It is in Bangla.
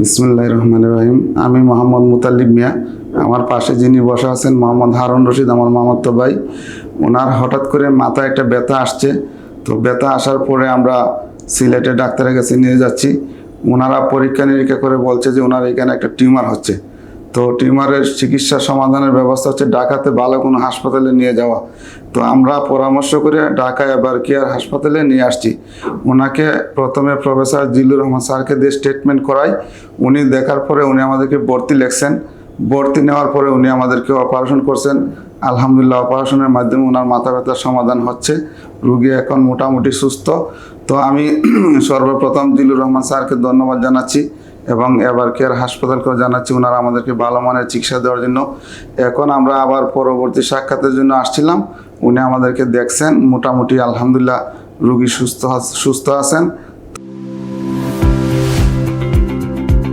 বিসমুল্লাহ রহমান রহিম। আমি মোহাম্মদ মুতাল্লিব মিয়া। আমার পাশে যিনি বসে আছেন, মোহাম্মদ হারুন রশিদ, আমার মামাত্ম ভাই। ওনার হঠাৎ করে মাথায় একটা ব্যথা আসছে। তো ব্যথা আসার পরে আমরা সিলেটে ডাক্তারের কাছে নিয়ে যাচ্ছি। ওনারা পরীক্ষা নিরীক্ষা করে বলছে যে ওনার এখানে একটা টিউমার হচ্ছে। তো টিউমারের চিকিৎসা সমাধানের ব্যবস্থা হচ্ছে ঢাকাতে ভালো কোনো হাসপাতালে নিয়ে যাওয়া। তো আমরা পরামর্শ করে ঢাকায় এবার কেয়ার হাসপাতালে নিয়ে আসছি। ওনাকে প্রথমে প্রফেসর জিল্লুর রহমান স্যারকে দিয়ে স্টেটমেন্ট করাই। উনি দেখার পরে উনি আমাদেরকে ভর্তি লেখছেন। ভর্তি নেওয়ার পরে উনি আমাদেরকে অপারেশন করছেন। আলহামদুলিল্লাহ অপারেশনের মাধ্যমে ওনার মাথা ব্যথার সমাধান হচ্ছে। রুগী এখন মোটামুটি সুস্থ। তো আমি সর্বপ্রথম জিল্লুর রহমান স্যারকে ধন্যবাদ জানাচ্ছি। এবং এবার কেয়ার হাসপাতালকেও জানাচ্ছি, ওনারা আমাদেরকে ভালো মানের চিকিৎসা দেওয়ার জন্য। এখন আমরা আবার পরবর্তী সাক্ষাতের জন্য আসছিলাম। উনি আমাদেরকে দেখছেন, মোটামুটি আলহামদুলিল্লাহ রুগী সুস্থ সুস্থ আছেন।